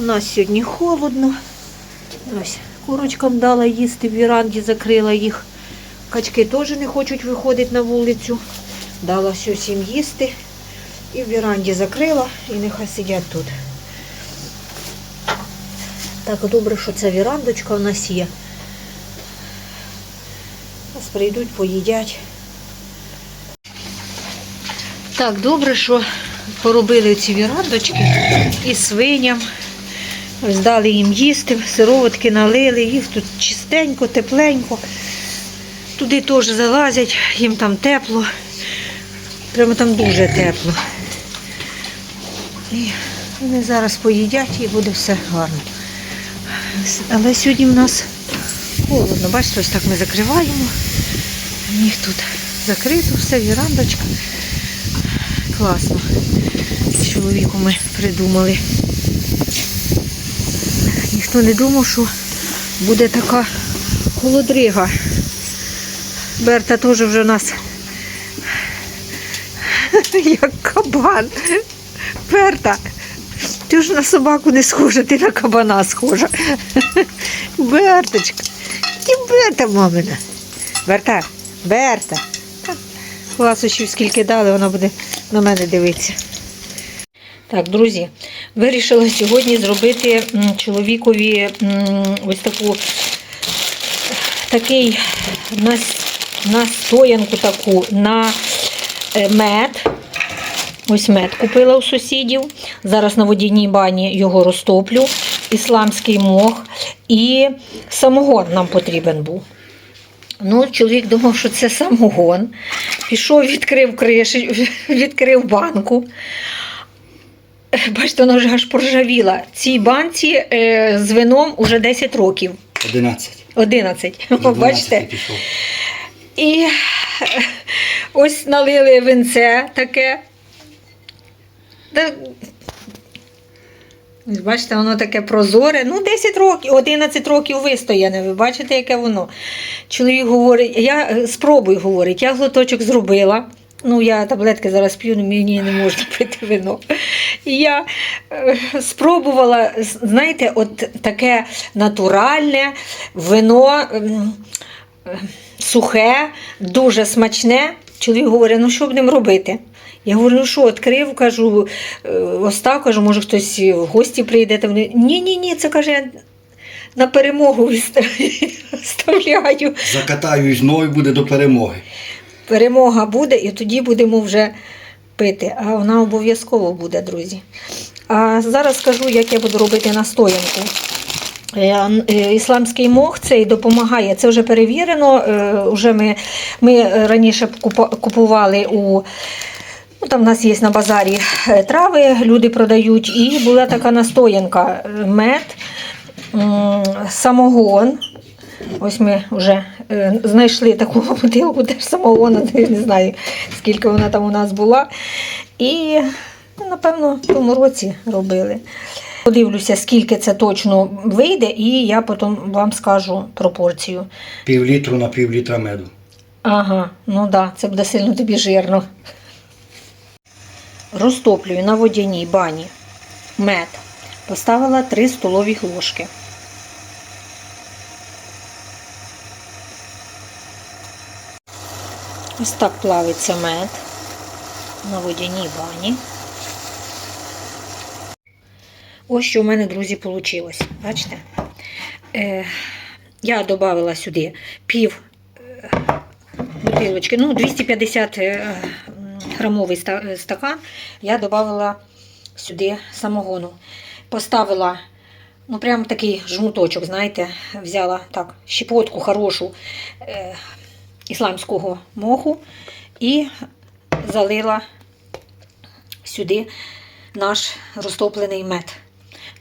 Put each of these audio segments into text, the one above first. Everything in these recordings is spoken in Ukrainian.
У нас сьогодні холодно. Ось курочкам дала їсти в віранді, закрила їх. Качки теж не хочуть виходити на вулицю. Дала все всім їсти. І в віранді закрила, і нехай сидять тут. Так добре, що ця вірандочка в нас є. Зараз прийдуть, поїдять. Так, добре, що поробили ці вірандочки і свиням. Ось дали їм їсти, сироватки налили, їх тут чистенько, тепленько. Туди теж залазять, їм там тепло. Прямо там дуже тепло. І вони зараз поїдять і буде все гарно. Але сьогодні в нас холодно. Бачите, ось так ми закриваємо. У них тут закрито все, вірандочка. Класно. З чоловіком ми придумали. Ніхто не думав, що буде така холодрига. Берта теж вже у нас як кабан. Берта, ти ж на собаку не схожа, ти на кабана схожа. Берточка, ти Берта, мамина. Берта, Берта. Та, Ласощів скільки дали, вона буде на мене дивитися. Так, друзі, вирішила сьогодні зробити чоловікові ось таку такий настоянку таку на е, мед. Ось мед купила у сусідів. Зараз на водяній бані його розтоплю. Ісламський мох і самогон нам потрібен був. Ну, чоловік думав, що це самогон. Пішов, відкрив криші, відкрив банку. Бачите, вона вже аж поржавіла. Цій банці е, з вином уже 10 років. 11. 11. Вже 12 Бачите? пішов. І ось налили винце таке. Та- Ось Бачите, воно таке прозоре. Ну, 10 років, 11 років вистояне. Ви бачите, яке воно. Чоловік говорить, я е, спробуй, говорить, я глоточок зробила. Ну, я таблетки зараз п'ю, ну, мені не можна пити вино. І я е, спробувала, знаєте, от таке натуральне вино. ем, е, Сухе, дуже смачне. Чоловік говорить, ну що будемо робити? Я говорю, ну що, відкрив, кажу, е, остав, кажу, може хтось в гості прийде. Та Вони, ні, ні, це каже, на перемогу виставляю. Закатаю знов буде до перемоги. Перемога буде, і тоді будемо вже пити. А вона обов'язково буде, друзі. А зараз скажу, як я буду робити настоянку. Е, е, Ісламський мох цей допомагає. Це вже перевірено. е, Вже ми, ми раніше купували у. Ну, там в нас є на базарі е, трави, люди продають. І була така настоянка: е, мед, самогон. Ось ми вже е, знайшли таку бутилку теж самогону, я не знаю, скільки вона там у нас була. І, ну, напевно, в тому році робили. Подивлюся, скільки це точно вийде, і я потім вам скажу пропорцію. Пів літру на пів літра меду. Ага, ну так, да, це буде сильно тобі жирно. Розтоплюю на водяній бані мед. Поставила 3 столові ложки. Ось так плавиться мед на водяній бані. Ось що в мене, друзі, вийшло. Бачите? Е, я додала сюди пів е, бутилочки, ну, 250 е, грамовий е, стакан. Я додала сюди самогону. Поставила, ну, прям такий жмуточок, знаєте, взяла так, щепотку хорошу е, ісламського моху і залила сюди наш розтоплений мед.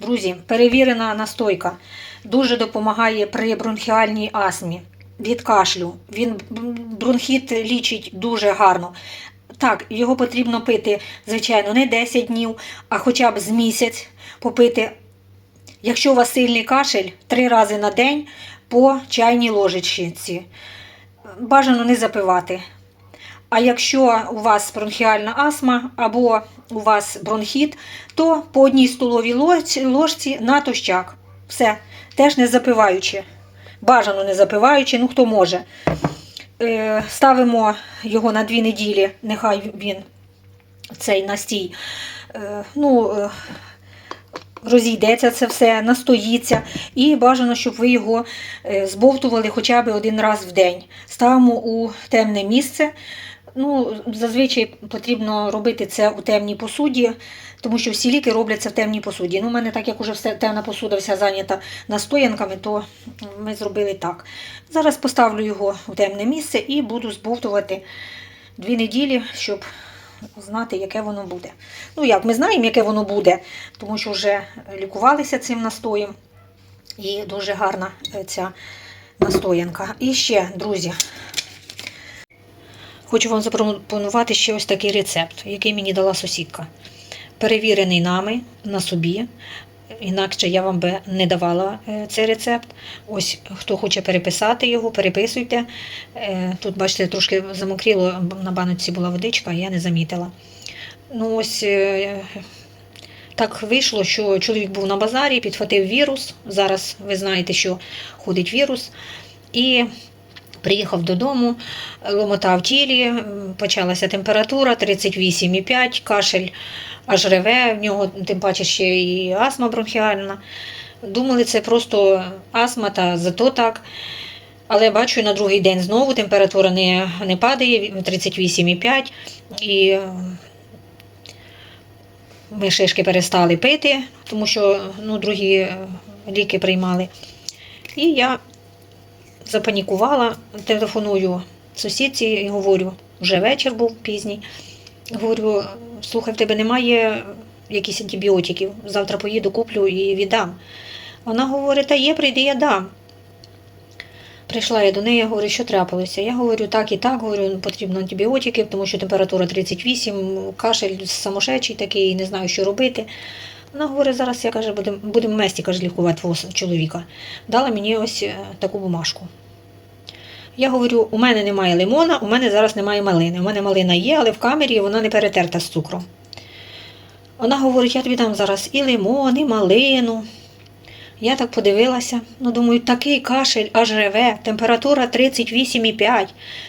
Друзі, перевірена настойка. Дуже допомагає при бронхіальній астмі. Від кашлю. Він бронхіт лічить дуже гарно. Так, його потрібно пити, звичайно, не 10 днів, а хоча б з місяць попити. Якщо у вас сильний кашель, три рази на день по чайній ложечці. Бажано не запивати. А якщо у вас бронхіальна астма або у вас бронхіт, то по одній столовій ложці, ложці натощак. Все, теж не запиваючи. Бажано не запиваючи, ну хто може. Е, ставимо його на дві неділі, нехай він цей настій. Е, ну, е, розійдеться це все, настоїться. І бажано, щоб ви його е, збовтували хоча б один раз в день. Ставимо у темне місце. Ну, зазвичай потрібно робити це у темній посуді, тому що всі ліки робляться в темній посуді. Ну, у мене, так як уже все, темна посуда вся зайнята настоянками, то ми зробили так. Зараз поставлю його у темне місце і буду збовтувати дві неділі, щоб знати, яке воно буде. Ну як, ми знаємо, яке воно буде, тому що вже лікувалися цим настоєм. І дуже гарна е, ця настоянка. І ще, друзі, хочу вам запропонувати ще ось такий рецепт, який мені дала сусідка. Перевірений нами на собі. Інакше я вам би не давала е, цей рецепт. Ось хто хоче переписати його, переписуйте. Е, Тут, бачите, трошки замокріло, на баночці була водичка, я не замітила. Ну, ось е, так вийшло, що чоловік був на базарі, підхватив вірус. Зараз ви знаєте, що ходить вірус. І приїхав додому, ломота в тілі, почалася температура 38,5, кашель аж реве, в нього тим паче ще і астма бронхіальна. Думали, це просто астма, та зато так. Але бачу, на другий день знову температура не, не падає, 38,5. І е, ми шишки перестали пити, тому що ну, другі ліки приймали. І я запанікувала, телефоную сусідці і говорю, вже вечір був пізній. Говорю, слухай, в тебе немає якихось антибіотиків. Завтра поїду, куплю і віддам. Вона говорить, та є, прийди, я дам. Прийшла я до неї, я говорю, що трапилося. Я говорю, так і так, говорю, потрібно антибіотиків, тому що температура 38, кашель самошечий такий, не знаю, що робити. Вона говорить, зараз я каже, будемо будем вместе каже, лікувати чоловіка. Дала мені ось е, таку бумажку. Я говорю, у мене немає лимона, у мене зараз немає малини. У мене малина є, але в камері вона не перетерта з цукром. Вона говорить, я тобі дам зараз і лимон, і малину. Я так подивилася, ну думаю, такий кашель аж реве, температура 38,5.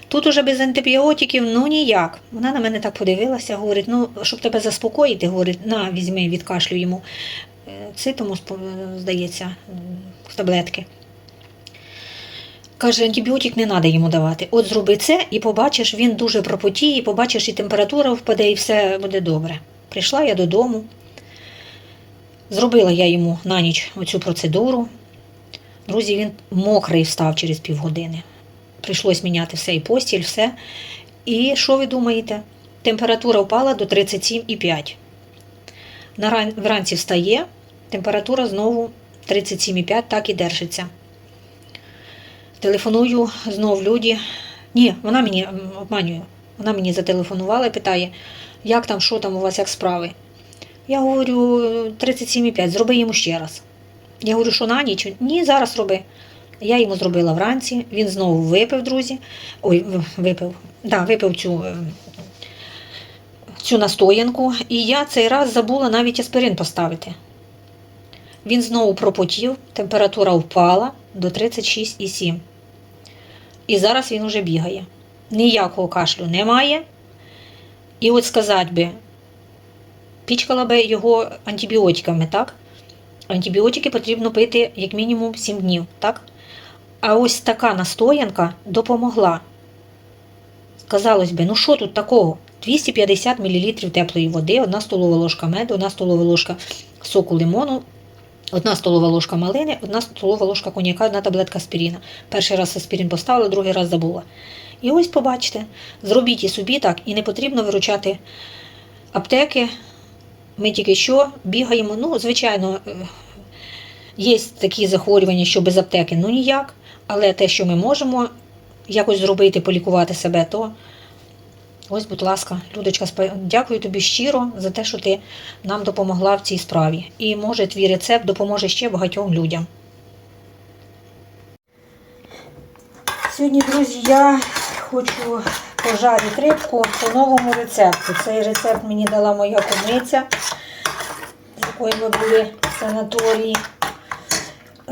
Тут уже без антибіотиків, ну ніяк. Вона на мене так подивилася, говорить, ну, щоб тебе заспокоїти, говорить, на, візьми від кашлю йому. Е, Цитому, здається, м, таблетки. Каже, антибіотик не треба йому давати. От зроби це і побачиш, він дуже пропотіє, і побачиш, і температура впаде, і все буде добре. Прийшла я додому, зробила я йому на ніч оцю процедуру. Друзі, він мокрий став через півгодини. Прийшлось міняти все і постіль, все. І що ви думаєте? Температура впала до 37,5. Вранці встає, температура знову 37,5, так і держиться. Телефоную знов люди. Ні, вона мені обманює. Вона мені зателефонувала і питає, як там, що там у вас, як справи. Я говорю, 37,5, зроби йому ще раз. Я говорю, що на ніч? Ні, зараз роби. Я йому зробила вранці, він знову випив, друзі. Ой, випив. Да, випив цю, е, цю настоянку. І я цей раз забула навіть аспирин поставити. Він знову пропотів, температура впала до 36,7. І зараз він уже бігає. Ніякого кашлю немає. І от сказати би, пічкала би його антибіотиками, так? Антибіотики потрібно пити як мінімум 7 днів, так? А ось така настоянка допомогла. Казалось би, ну що тут такого? 250 мл теплої води, 1 столова ложка меду, 1 столова ложка соку лимону, Одна столова ложка малини, одна столова ложка коньяка, одна таблетка аспіріна. Перший раз аспірин поставила, другий раз забула. І ось побачите, зробіть і собі так, і не потрібно виручати аптеки. Ми тільки що бігаємо. Ну, звичайно, е, є такі захворювання, що без аптеки, ну ніяк. Але те, що ми можемо якось зробити, полікувати себе, то ось, будь ласка, Людочка, дякую тобі щиро за те, що ти нам допомогла в цій справі. І може твій рецепт допоможе ще багатьом людям. Сьогодні, друзі, я хочу пожарю рибку по новому рецепту. Цей рецепт мені дала моя комиця, з якою ми були в санаторії.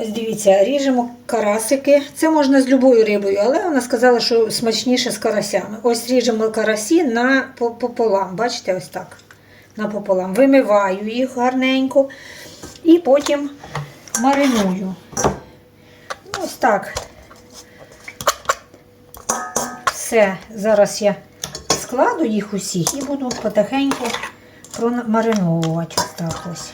Ось дивіться, ріжемо карасики. Це можна з любою рибою, але вона сказала, що смачніше з карасями. Ось ріжемо карасі на пополам. Бачите, ось так. Напополам. Вимиваю їх гарненько і потім мариную. Ось так. Все, зараз я складу їх усіх і буду потихеньку промариновувати. Ось так ось.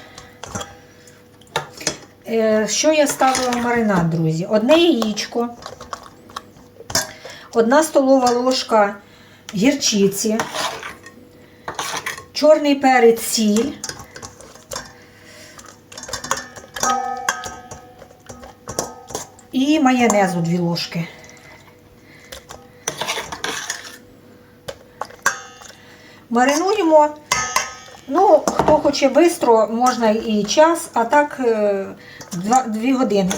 Е, Що я ставила в маринад, друзі? Одне яєчко, одна столова ложка гірчиці, чорний перець сіль. І майонезу дві ложки. Маринуємо. Ну, хто хоче швидко, можна і час, а так 2 години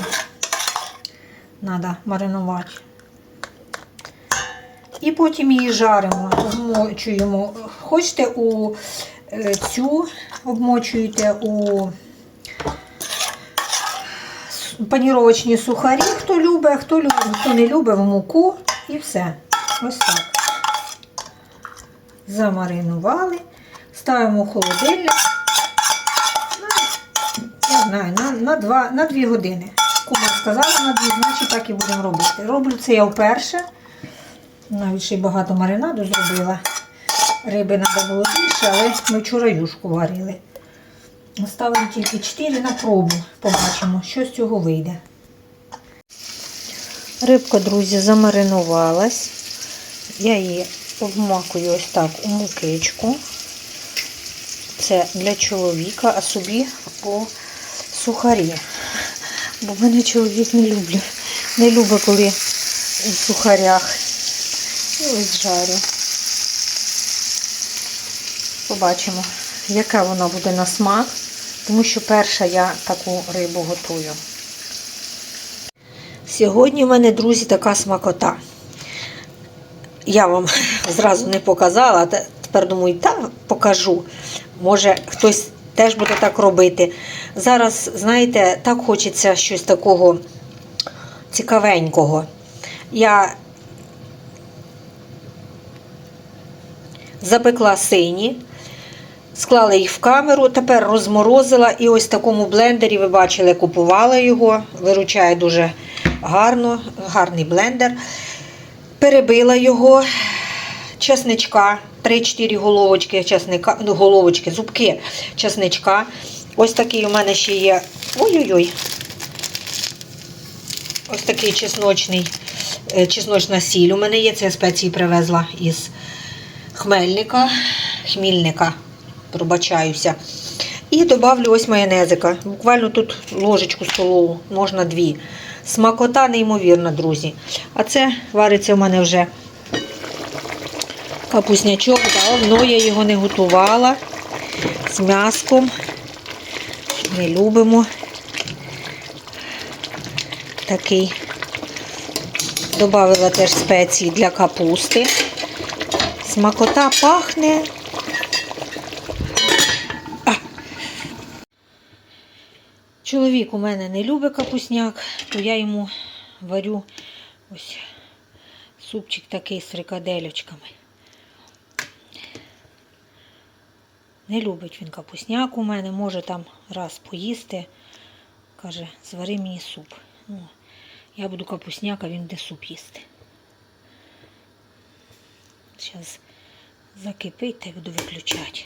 треба маринувати. І потім її жаримо, обмочуємо. Хочете у е, цю обмочуєте у паніровочні сухарі, хто любить, хто любить, хто не любить в муку і все. Ось так. Замаринували, ставимо в холодильник. На, не знаю, на, на, два, на дві години. Кума сказала на дві, значить так і будемо робити. Роблю це я вперше. Навіть ще й багато маринаду зробила. Риби треба було більше, але ми вчора юшку варили. Оставили тільки 4 на пробу. Побачимо, що з цього вийде. Рибка, друзі, замаринувалась. Я її обмакую ось так у мукичку. Це для чоловіка, а собі у сухарі. Бо мене чоловік не любить. Не любить, коли у сухарях. І ось жарю. Побачимо, яка вона буде на смак, тому що перша я таку рибу готую. Сьогодні в мене, друзі, така смакота. Я вам зразу не показала, тепер думаю, та покажу. Може, хтось теж буде так робити. Зараз, знаєте, так хочеться щось такого цікавенького. Я запекла сині, склала їх в камеру, тепер розморозила і ось в такому блендері, ви бачили, купувала його, виручає дуже гарно, гарний блендер. Перебила його, чесничка, 3-4 головочки чесника, ну, головочки, зубки чесничка. Ось такий у мене ще є. Ой-ой-ой. Ось такий чесночний, е, чесночна сіль. У мене є це спеції привезла із хмельника, хмільника, пробачаюся. І добавлю ось майонезика. Буквально тут ложечку столову, можна дві. Смакота неймовірна, друзі. А це вариться в мене вже капуснячок. Давно я його не готувала з м'яском. Не любимо. Такий. Добавила теж спеції для капусти. Смакота пахне. А. Чоловік у мене не любить капусняк, то я йому варю ось супчик такий з фрикаделечками. Не любить він капусняк у мене, може там раз поїсти. Каже, звари мені суп. Ну, я буду капусняк, а він буде суп їсти. Зараз закипить та буду виключати.